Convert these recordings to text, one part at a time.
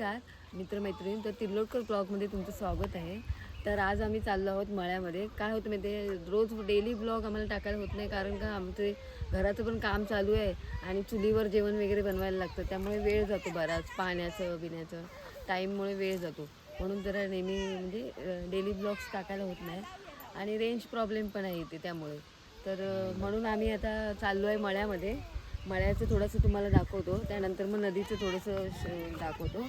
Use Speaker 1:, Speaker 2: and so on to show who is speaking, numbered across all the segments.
Speaker 1: नमस्कार मित्रमैत्रिणी तर तिर्लोटकर ब्लॉगमध्ये तुमचं स्वागत आहे. तर आज आम्ही चाललो आहोत मळ्यामध्ये. काय होतं माहिती रोज डेली ब्लॉग आम्हाला टाकायला होत नाही कारण का आमचे घराचं पण काम चालू आहे आणि चुलीवर जेवण वगैरे बनवायला लागतं. त्यामुळे वेळ जातो बराच पाण्याचं बिण्याचं. टाईममुळे वेळ जातो. म्हणून जरा नेहमी म्हणजे डेली ब्लॉग्स टाकायला होत नाही. आणि रेंज प्रॉब्लेम पण आहे इथे त्यामुळे. तर म्हणून आम्ही आता चाललो आहे मळ्यामध्ये. मळ्याचं थोडंसं तुम्हाला दाखवतो. त्यानंतर मग नदीचं थोडंसं श- दाखवतो.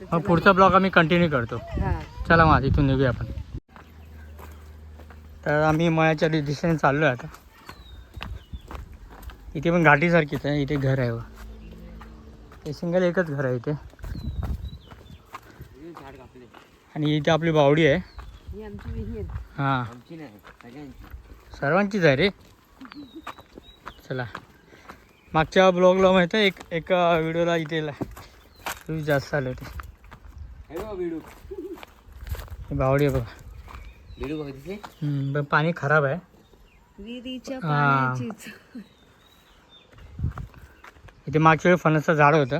Speaker 1: तर
Speaker 2: मग पुढचा ब्लॉग आम्ही कंटिन्यू करतो.
Speaker 1: हा.
Speaker 2: चला मग इथून निघूया आपण. तर आम्ही मळ्याच्या दि- दिशेने चाललो आहे आता. इथे पण घाटीसारखीच आहे इथे घर आहे व. ते सिंगल एकच घर आहे इथे. आणि इथे आपली बावडी आहे.
Speaker 1: ही आमची विहीर.
Speaker 2: हां. सर्वांचीच आहे रे. चला. मागच्या ब्लॉगला माहिती आहे एक एका व्हिडिओला इथे व्ह्यूज जास्त आले होते. बावडी आहे बघा. पण पाणी खराब आहे. हा. इथे मागच्या वेळी फणसचं झाड होतं.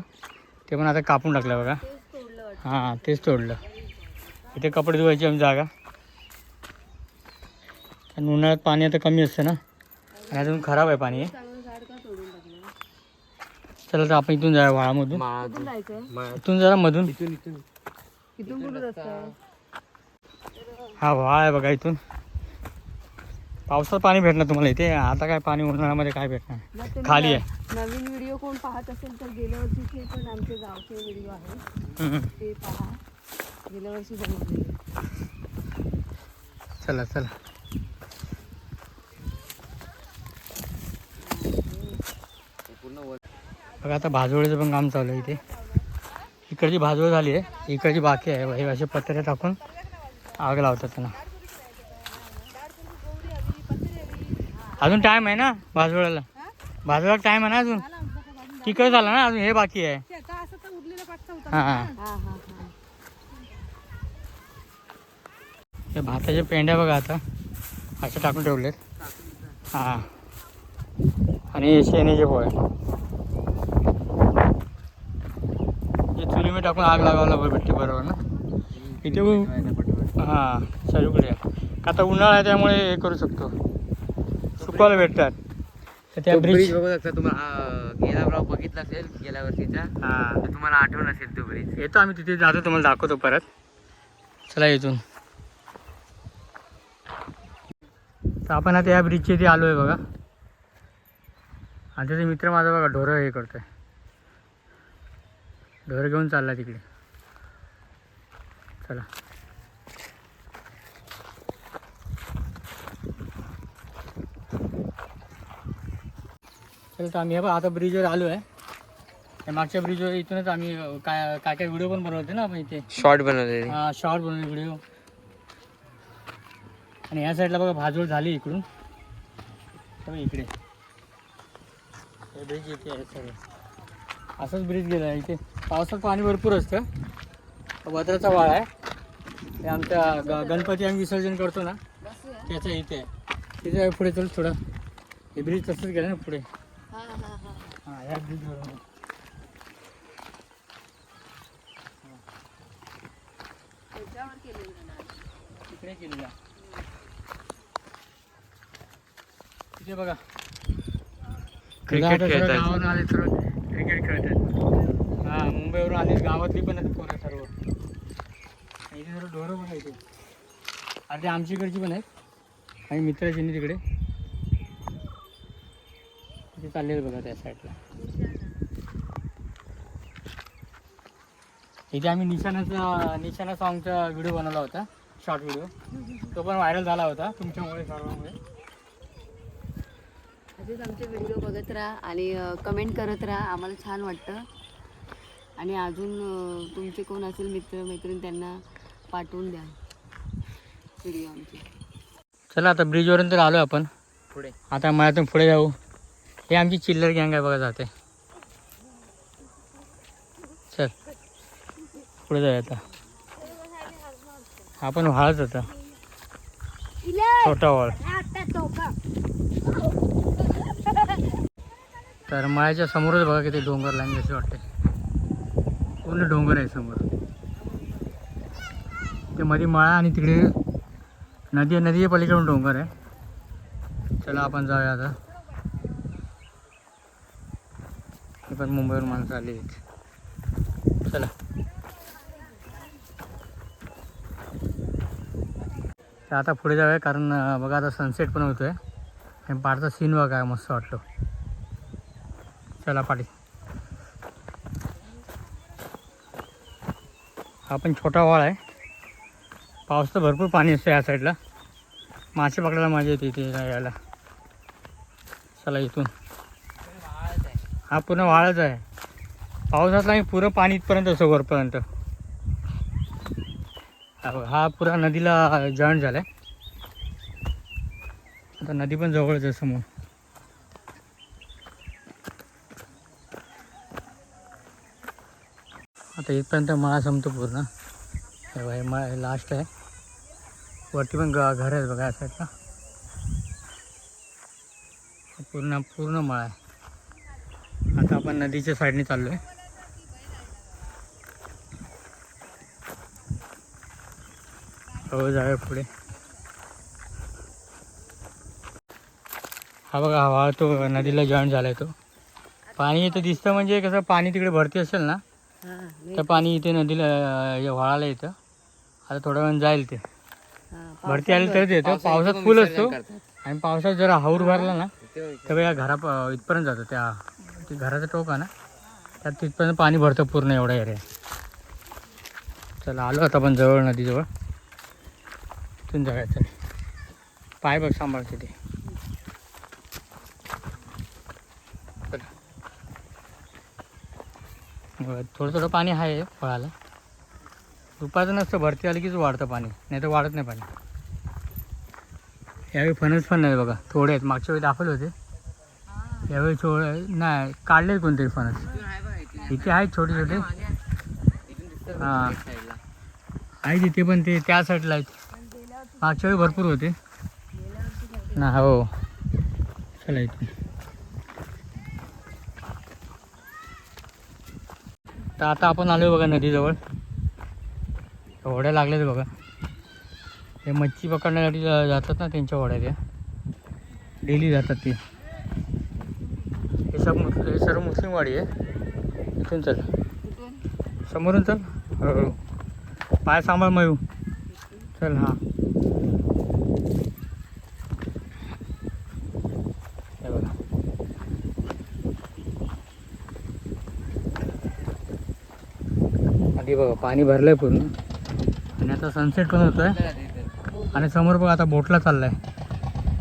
Speaker 2: ते पण आता कापून टाकलं बघा.
Speaker 1: तेच तोडलं वाटतं.
Speaker 2: हां तेच तोडलं. इथे कपडे धुवायची आमची जागा. आणि उन्हाळ्यात पाणी आता कमी असतं ना. आणि अजून खराब आहे पाणी
Speaker 1: चांगलं झाड का तोडून टाकलं
Speaker 2: चला तर आपण इथून जाऊया वाळामधून.
Speaker 1: कुठून जायचं
Speaker 2: इथून जरा मधून.
Speaker 1: इथून आहे
Speaker 2: हा वाळ आहे बघा इथून. पावसात पाणी भेटणार तुम्हाला इथे. आता काय पाणी उन्हाळ्यामध्ये काय भेटणार? खाली आहे.
Speaker 1: नवीन व्हिडिओ कोण पाहत असेल तर गेल्या वर्षीचे पण आमचे गावचे व्हिडिओ आहेत.
Speaker 2: हम्म.
Speaker 1: ते पहा. गेल्या वर्षी बनवलेले
Speaker 2: चला चला. बघा आता भाजवळीचं पण काम चालू आहे इथे. इकडची भाजवळ झाली आहे. इकडची बाकी आहे. हे असे पत्रे टाकून आग लावतात त्यांना. अजून टाईम आहे ना भाजवळ्याला? भाजवळाला टाईम आहे ना अजून? तिकडे झाला ना अजून? हे बाकी आहे. हां हे. भाताच्या पेंड्या बघा आता. अशा टाकून ठेवलेत. हां. आणि शेणीचे पोळे हे चुलीमध्ये टाकून आग लागायला भेटते बरोबर ना? इथे हां सगळीकडे आता उन्हाळा आहे त्यामुळे हे करू शकतो. सुकवायला भेटतात. तर त्या
Speaker 3: ब्रिज बघू शकता तुम्हाला. गेला ब्लॉग बघितला असेल गेल्या वर्षीचा.
Speaker 2: हां.
Speaker 3: तर तुम्हाला आठवण असेल तो ब्रिज
Speaker 2: येतो आम्ही तिथे जातो तुम्हाला दाखवतो परत. चला इथून. तर आपण आता या ब्रिजच्या इथे आलो आहे बघा. आणि त्याचे मित्र माझा बघा ढोरं हे करतोय. ढोरं घेऊन चालला तिकडे. चला. चल तर आम्ही बघा आता ब्रिजवर आलो आहे त्या मागच्या ब्रिजवर इथूनच आम्ही काय काय काय व्हिडिओ पण बनवते ना आपण इथे.
Speaker 3: शॉर्ट बनवलेले
Speaker 2: हा शॉर्ट बनवले व्हिडिओ आणि ह्या साईडला बघा भाजवड झाली इकडून. इकडे. हे ब्रिज इथे आहे सगळं. असंच ब्रिज गेला आहे. इथे पावसात पाणी भरपूर असतं. भद्राचा वाळ आहे. हे आमच्या ग गणपती आम्ही विसर्जन करतो ना त्याच्या इथे. आहे तिथे पुढे चल थोडं. हे ब्रिज तसंच गेलं ना पुढे.
Speaker 1: हा हा हा
Speaker 2: हां. ह्या ब्रिजवर
Speaker 1: त्याच्यावर केलेलं ना.
Speaker 2: तिकडे केलेला तिथे बघा.
Speaker 3: क्रिकेट खेळतात.
Speaker 2: क्रिकेट खेळत आहेत क्रिकेट खेळतात हा मुंबईवरून आले गावातली पण आहेत पोरं सर्व. इथे सर्व ढोरं पण आहेत. अरे ते आमच्या इकडची पण आहेत. आणि मित्राची नाही तिकडे. तिथे चाललेलं बघा त्या साईडला इथे आम्ही निशाणाचा निशाणा सॉंगचा व्हिडिओ बनवला होता शॉर्ट व्हिडिओ तो पण व्हायरल झाला होता तुमच्यामुळे सर्वांमुळे.
Speaker 1: असेच आमचे व्हिडिओ बघत राहा आणि कमेंट करत राहा. आम्हाला छान वाटतं. आणि अजून तुमचे कोण असेल मित्र मैत्रीण त्यांना पाठवून द्या व्हिडिओ आमचे.
Speaker 2: चला आता ब्रिजवरून तर आलो आपण.
Speaker 3: पुढे.
Speaker 2: आता मळ्यातून पुढे जाऊ. हे आमची चिल्लर गँग आहे बघा जाते. चल. पुढे जाऊया आता. हा पण व्हाळच होता छोटा व्हाळ तर मळ्याच्या समोरच बघा किती डोंगर लाईन जशी वाटते. पूर्ण डोंगर आहे समोर. ते मध्ये मळा आणि तिकडे नदी नदी पलीकडून डोंगर आहे. चला आपण जाऊया आता. हे पण मुंबईवर माणसं आली आहेत. चला. आता पुढे जाऊया कारण बघा आता सनसेट पण होतोय. आणि पाडचा सीन बघा मस्त वाटतो. चला पाठी हा पण छोटा वाळ आहे. पाऊस तर भरपूर पाणी असतं या साईडला मासे पकडायला मजा येते इथे यायला चला इथून. हा पूर्ण वाळच आहे. पावसातला मी पुरं पाणी इथपर्यंत असं वरपर्यंत. हा हा पुरा नदीला जॉईंट झाला आहे आता नदी पण जवळच आहे समोर. आता इथपर्यंत मळा संपतो पूर्ण. हे बघा, हे लास्ट आहे. वरती पण ग- घर आहेत बघा असं का पूर्ण पूर्ण मळा आहे. आता आपण नदीच्या साईडने चाललो आहे हो जाऊया पुढे. हा बघा हवा तो नदीला जॉईन झाला आहे तो. पाणी इथं दिसतं म्हणजे कसं पाणी तिकडे भरती असेल ना तर पाणी इथे नदीला व्हाळाला येतं. आता थोड्या वेळ जाईल ते. भरती आली तरच येतं. पावसात फुल असतो. आणि पावसात जरा हाऊर भरला ना तेव्हा या घरा इथपर्यंत जातं. त्या ते घराचं टोक आहे ना त्यात तिथपर्यंत पाणी भरतं पूर्ण एवढा एरिया. चला आलो आता आपण जवळ नदीजवळ. तिथून जाऊया चल. पाय बघ सांभाळते ते. बरं, थोडं थोडं पाणी आहे फळाला. दुपारचं नसतं भरती आली कीच वाढतं पाणी नाही तर वाढत नाही पाणी. यावेळी फणस पण नाही बघा थोडे आहेत. मागच्या वेळी दाखवले होते. यावेळी थोडे नाही काढले कोणतरी फणस. इथे आहेत छोटे छोटे. हां. आहे तिथे पण ते त्या साईडला आहेत. मागच्या वेळी भरपूर होते. ना हो. चला इथे. तर आता आपण आलो बघा नदीजवळ. होड्या लागल्यात बघा. हे मच्छी पकडण्यासाठी जा- जातात ना त्यांच्या होड्या त्या. डेली जातात ते. हे सब मुस- हे सर्व मुस्लिमवाडी आहे. इथून चल. समोरून चल. हळूहळू पाय सांभाळ मयू चल हां बघा आधी बघा पाणी भरलंय पूर्ण. आणि आता सनसेट पण होतोय. आणि समोर बघा आता बोटला चाललाय.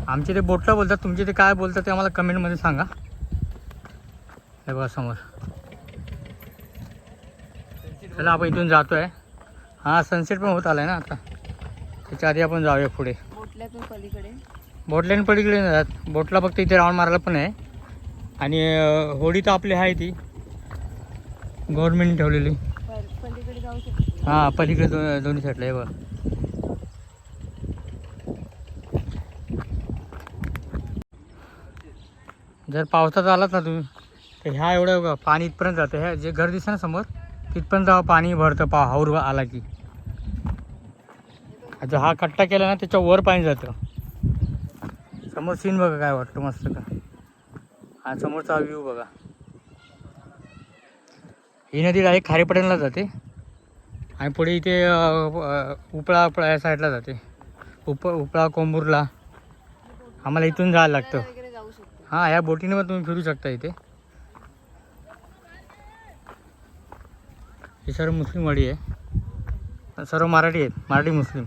Speaker 2: आमचे ते बोटला बोलतात तुमचे ते काय बोलतात ते आम्हाला कमेंटमध्ये सांगा. हे बघा समोर. चला आपण इथून जातोय. हां सनसेट पण होत आलाय ना आता. त्याच्या आधी आपण जाऊया पुढे.
Speaker 1: बोटल्यातून पलीकडे.
Speaker 2: बोटलाईन पलीकडे जात. बोटला फक्त इथे राऊंड मारायला पण आहे. आणि होडी तर आपली आहे ती. गव्हर्नमेंटने ठेवलेली
Speaker 1: प- पलीकडे जाऊ शकतो
Speaker 2: हां पलीकडे दो दोन्ही साईडला आहे बघ. जर पावसात आलात ना तुम्ही तर ह्या एवढं बघा, पाणी इथपर्यंत जातं. ह्या जे घर दिसतं ना समोर तिथपर्यंत पाणी भरतं पा हाऊर आला की. जो हा कट्टा केला ना त्याच्या वर पाणी जातं. समोर सीन बघा काय वाटतं मस्त का. हा समोरचा व्ह्यू बघा. ही नदी डायरेक्ट खारेपट्याला जाते. आणि पुढे इथे उपळा उपळा या साईडला जाते. उप उपळा कोंबूरला. आम्हाला इथून जायला लागतं. हां या बोटीने पण तुम्ही फिरू शकता इथे. ही सर्व मुस्लिम वाडी आहे. सर्व मराठी आहेत. मराठी मुस्लिम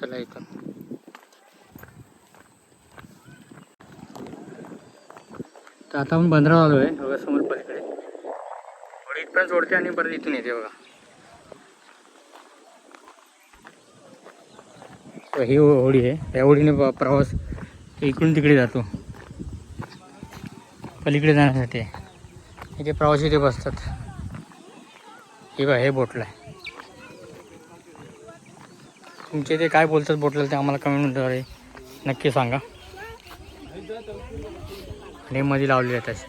Speaker 2: चला इथं तर आता आपण बंदरावर आलो आहे बघा समोर पलीकडे. थोडी इथपर्यंत सोडते आणि परत इथून येते बघा. ही होडी आहे. त्या होडीने प्रवास इकडून तिकडे जातो. पलीकडे जाण्यासाठी. इथे प्रवासी इथे बसतात. हे बघा हे बोटला आहे. तुमचे ते काय बोलतात बोटला ते आम्हाला कमेंटद्वारे नक्की सांगा. नेममध्ये हे मध्ये लावलेले आहेत असे.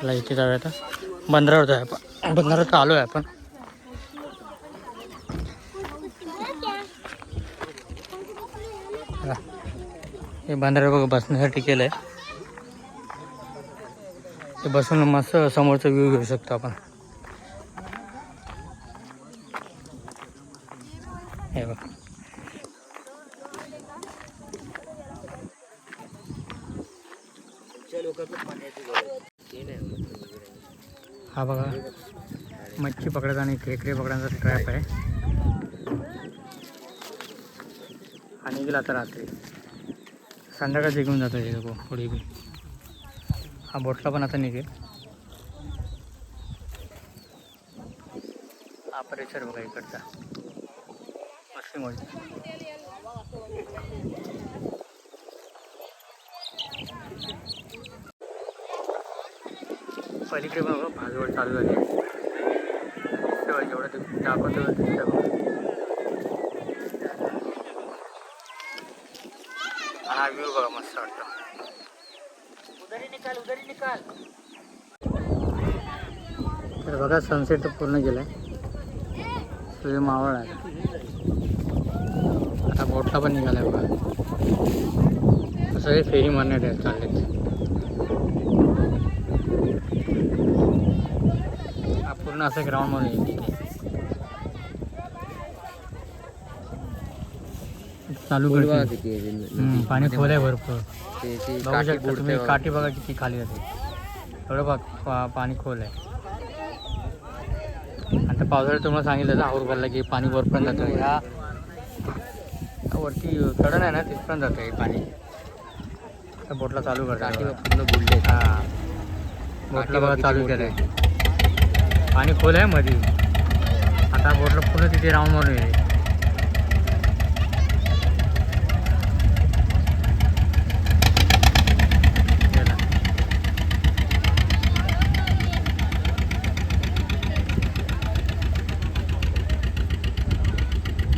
Speaker 2: चला इथे जाऊया आता बंदरावर जाऊया आपण. बंदरावर आलो आहे आपण. हे बंदरावर बघा बसण्यासाठी केलं आहे ते बसून मस्त समोरचा व्ह्यू घेऊ शकतो आपण. हा बघा मच्छी पकडायचा आणि खेकडे पकडायचा ट्रॅप आहे. आणि गेला आता रात्री. संध्याकाळचे निघून जातो हे लोक पुढे बी. हा बोटला पण आता निघेल. हा परिसर बघा इकडचा. मस्ती पलीकडे बघा भाजवड चालू झाली तेव्हा जेवढं ते दाखवतो हा व्ह्यू बघा मस्त वाटतो. तर बघा सनसेट पूर्ण गेलाय. सूर्य मावळ आहे. आता बोटला पण निघालाय बघा. सगळे फेरी मारण्यात आहेत चाललेत हा पूर्ण असं ग्राउंड म्हणून येईल तिथे चालू करते पाणी खोल आहे भरपूर. बघू शकता तुम्ही
Speaker 3: बघा.
Speaker 2: काठी बघा किती खाली जाते एवढं बघ पाणी खोल आहे आता पावसाळ्यात तुम्हाला सांगितलं ना औरगाला की पाणी वरपर्यंत जातं. ह्या वरती कडण आहे ना तिथपर्यंत जातं हे पाणी. बोटला चालू करतात हा. बोटला बघा चालू केलं आहे पाणी खोल आहे मध्ये आता बोटला पूर्ण तिथे राऊंड मारून येईल चला.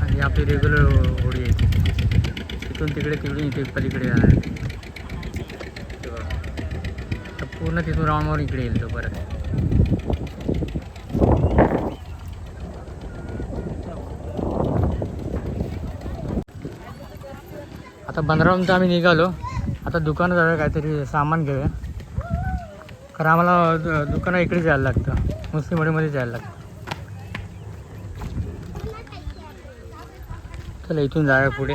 Speaker 2: आणि आपली रेग्युलर होडी आहे. तिथून तिकडे तिकडून इथे पलीकडे जाणार तर पूर्ण तिथून राऊंड मारून इकडे येईल तो परत. बंदरावरून तर आम्ही निघालो. आता दुकानात जाऊया काहीतरी सामान घेऊया. कारण आम्हाला दुकानं इकडे जायला लागतं. मुस्लिमवाडीमध्ये जायला लागतं. चला इथून जाऊया पुढे.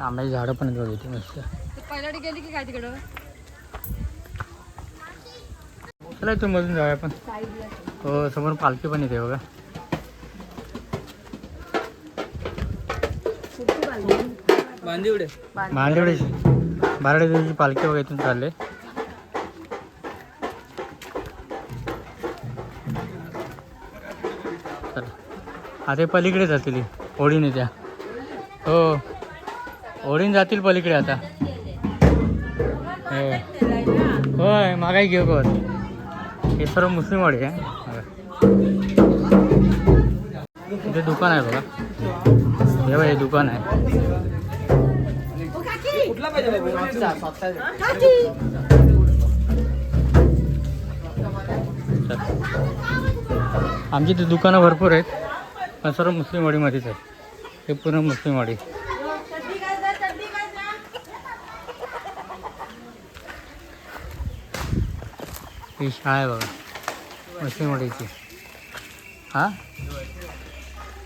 Speaker 2: आंब्याची झाडं पण बघ इथे मस्त.
Speaker 1: गेली की काय तिकडं?
Speaker 2: चला इथून मधून जाऊया आपण. हो समोर पालखी पण येते बघा. मांदेवड्याची बाराडे देवीची पालखी वगैरे इथून चालले आता हे पलीकडे जातील होळीने त्या. हो. ओढीन जातील पलीकडे आता. होय. मागाई घेऊ कर हे सर्व मुस्लिमवाडी आहे. इथे दुकान आहे बघा. हे बघा हे दुकान आहे. चल. आमची इथे दुकानं भरपूर आहेत पण सर्व मुस्लिमवाडीमध्येच आहेत. हे पूर्ण मुस्लिमवाडी ही शाळा आहे बघा मुस्लिमवाडीची हां?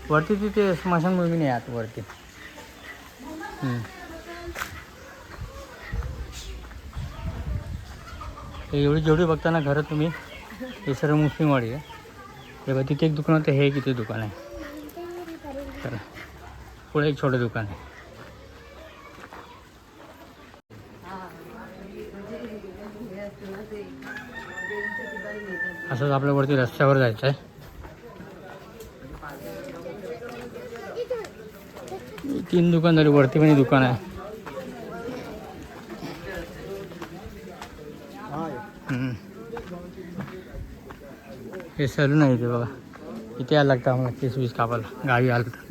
Speaker 2: वरती तिथे स्मशानभूमी नाही आत वरती. एवढी जेवढी बघता ना घरात तुम्ही हे सर्व मुस्लिमवाडी आहे. हे बघा तिथे एक दुकान होतं हे किती दुकान आहे. तर पुढे एक छोटं दुकान आहे. असंच आपल्या वरती रस्त्यावर जायचं आहे तीन दुकान झाली वरती पण एक दुकान आहे. हे सलून आहे इथे बघा. इथे यायला लागतं आम्हाला केस वीस कापायला. गावी आलं तर.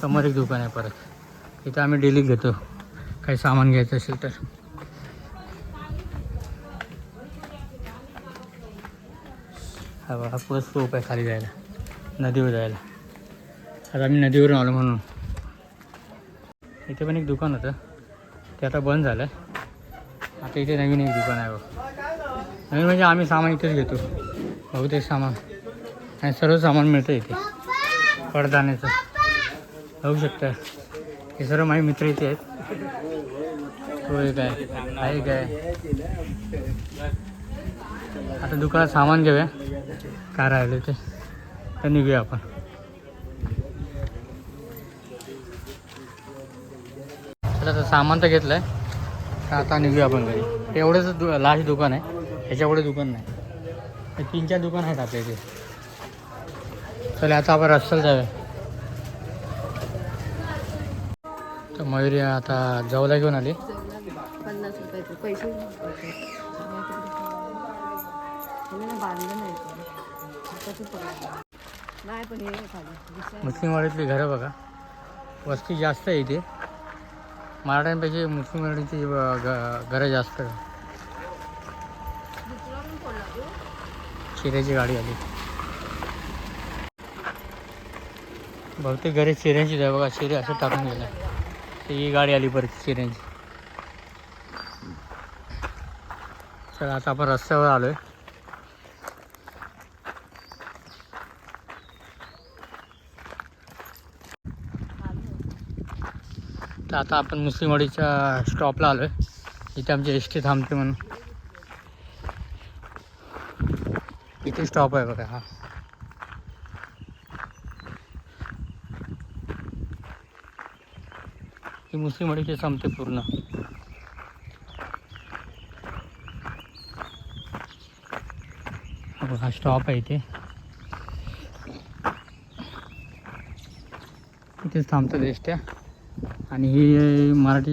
Speaker 2: समोर एक दुकान आहे परत. इथं आम्ही डेली घेतो. काही सामान घ्यायचं असेल तर. हा बघा पुढं स्कोप आहे खाली जायला. नदीवर जायला. आता आम्ही नदीवरून आलो म्हणून. इथे पण एक दुकान होतं. ते आता बंद झालं आता इथे नवीन एक दुकान आहे बघ. नवीन म्हणजे आम्ही सामान इथेच घेतो. बहुतेक सामान. आणि सर्व सामान मिळतं इथे. कडधान्याचं. बघू शकतं. हे सर्व माझे मित्र इथे आहेत. हो, तो एक आहे आहे काय? आता दुकानात सामान घेऊया. काय राहिलं ते तर निघूया आपण. आता सामान तर घेतलं आहे आता निघूया आपण घरी. एवढंच दु लास्ट दुकान आहे. ह्याच्या पुढे दुकान नाही. हे तीन चार दुकान आहेत आपल्या इथे. चला आता आपण रस्त्याला जाऊया. तर मयुरी आता जाऊला घेऊन आली. मुस्लिमवाडीतली घरं बघा. वस्ती जास्त आहे इथे. मराठ्यांपेक्षा मुस्लिम मराठीची ग- घरं जास्त.
Speaker 1: शिऱ्याची
Speaker 2: चिऱ्याची गाडी आली. बहुतेक घरी चिऱ्यांचीच आहे बघा चिरे असं टाकून गेलं ही गाडी आली परत चिऱ्यांची चला आता आपण रस्त्यावर आलो आहे तर आता आपण मुस्लिमवाडीच्या स्टॉपला आलो आहे इथे आमची एस टी थांबते म्हणून. इथे स्टॉप आहे बघा हा. ही मुस्लिमवाडीची संपते पूर्ण. हा हा स्टॉप आहे इथे. इथेच थांबतात एसट्या. आणि ही मराठी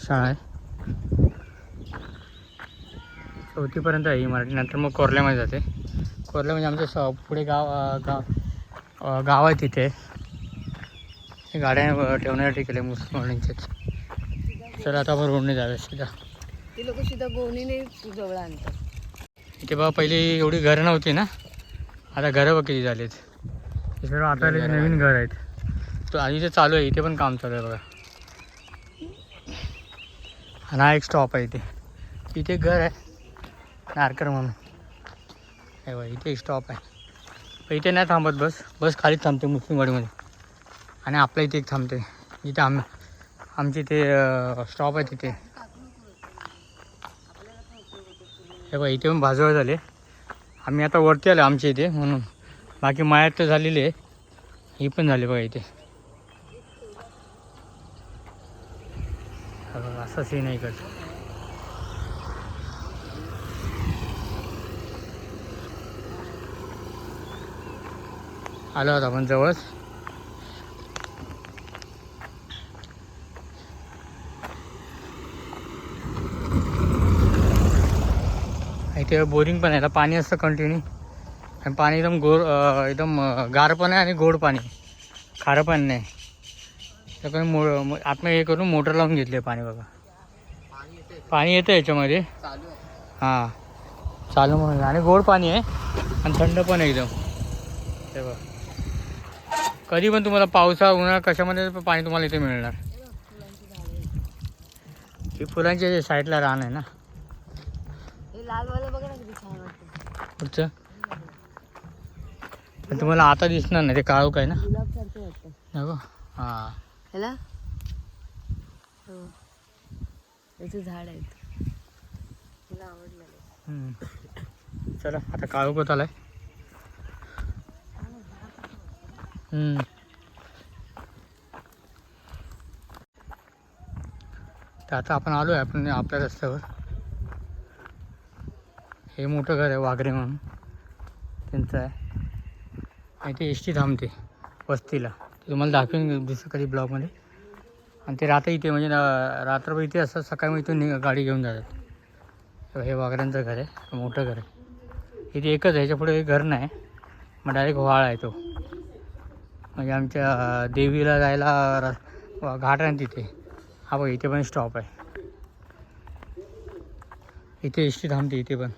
Speaker 2: शाळा आहे. चौथीपर्यंत आहे ही मराठी नंतर मग कोरल्यामध्ये जाते. कोरल्या म्हणजे आमच्या स पुढे गाव गाव गाव आहे तिथे. गाड्या ठेवण्यासाठी केले मुस्लिमांचेच चला आता आपण रोडने जाऊया सीधा.
Speaker 1: ती लोक सीधा गोणीने जवळ आणतात.
Speaker 2: इथे बघा पहिली एवढी घरं नव्हती ना? आता घरं बघ किती झालीत. आता नवीन घर आहेत. तो आणि इथे चालू आहे इथे पण काम चालू आहे बघा. आणि हा एक स्टॉप आहे इथे. इथे एक घर आहे. नारकर म्हणून. हे बघा इथे एक स्टॉप आहे. इथे नाही थांबत बस. बस खालीच थांबते मुस्लिमवाडीमध्ये. आणि आपल्या इथे एक थांबते. इथे आम आमची इथे स्टॉप आहे तिथे. हे बघा इथे पण भाजवळ झाले. आम्ही आता वरती आलो आमच्या इथे म्हणून. बाकी मायात तर झालेली आहे. ही पण झाली बघा इथे. बघा, असा सीन आहे इकडचं. आलो आहोत आपण जवळच. इथे बोरिंग पण आहे आता पाणी असतं कंटिन्यू आणि पाणी एकदम गोड एकदम गार पण आहे आणि गोड पाणी. खारं पण नाही. त्याकडे मो आतमध्ये हे करून मोटर लावून घेतली आहे पाणी बघा. पाणी येतं याच्यामध्ये. हां. चालू म्हणून. आणि गोड पाणी आहे. आणि थंड पण एकदम. हे बघा. कधी पण तुम्हाला पावसा उन्हाळा कशामध्ये पण पाणी तुम्हाला इथे मिळणार. ही फुलांच्या साईडला रान आहे ना. पुढचं? पण तुम्हाला आता दिसणार नाही. ते काळोख आहे ना. हां.
Speaker 1: ह्याला हो. याचे झाड आहेत. मला आवडलं
Speaker 2: हम्म. चला आता काळोख होत आलाय. हम्म. तर आता आपण आलो आहे आपण आपल्या रस्त्यावर. हे मोठं घर आहे वाघरे म्हणून. त्यांचं आहे. आणि ते एस टी थांबते वस्तीला. तुम्हाला दाखवेन दुसरं कधी ब्लॉगमध्ये. आणि ते राहतं इथे म्हणजे रात्रभर इथे असतात सकाळी मग इथून गाडी घेऊन जातात. हे वाघरांचं घर आहे मोठं घर आहे. इथे एकच आहे ह्याच्या पुढे घर नाही. मग डायरेक्ट व्हाळ आहे तो. म्हणजे आमच्या देवीला जायला र- वा- घाट आहे ना तिथे. हा बघ इथे पण स्टॉप आहे. इथे एस टी थांबते इथे पण.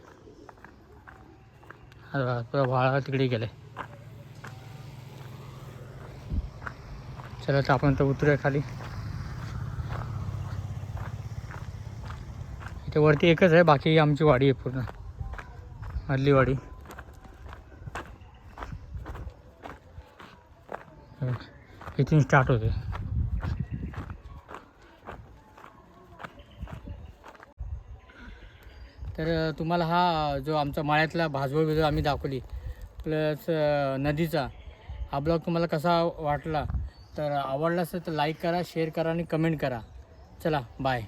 Speaker 2: हा व्हाळा तिकडे गेलं आहे चला तर आपण तर उतरूया खाली. इथे वरती एकच आहे बाकी आमची वाडी आहे पूर्ण. मधली वाडी. इथून स्टार्ट होते. तर तुम्हाला हा जो आमचा माळ्यातला भाजवळ बिजवळ आम्ही दाखवली प्लस नदीचा हा ब्लॉग तुम्हाला कसा वाटला? तर आवडलं असेल तर लाईक करा शेअर करा आणि कमेंट करा. चला बाय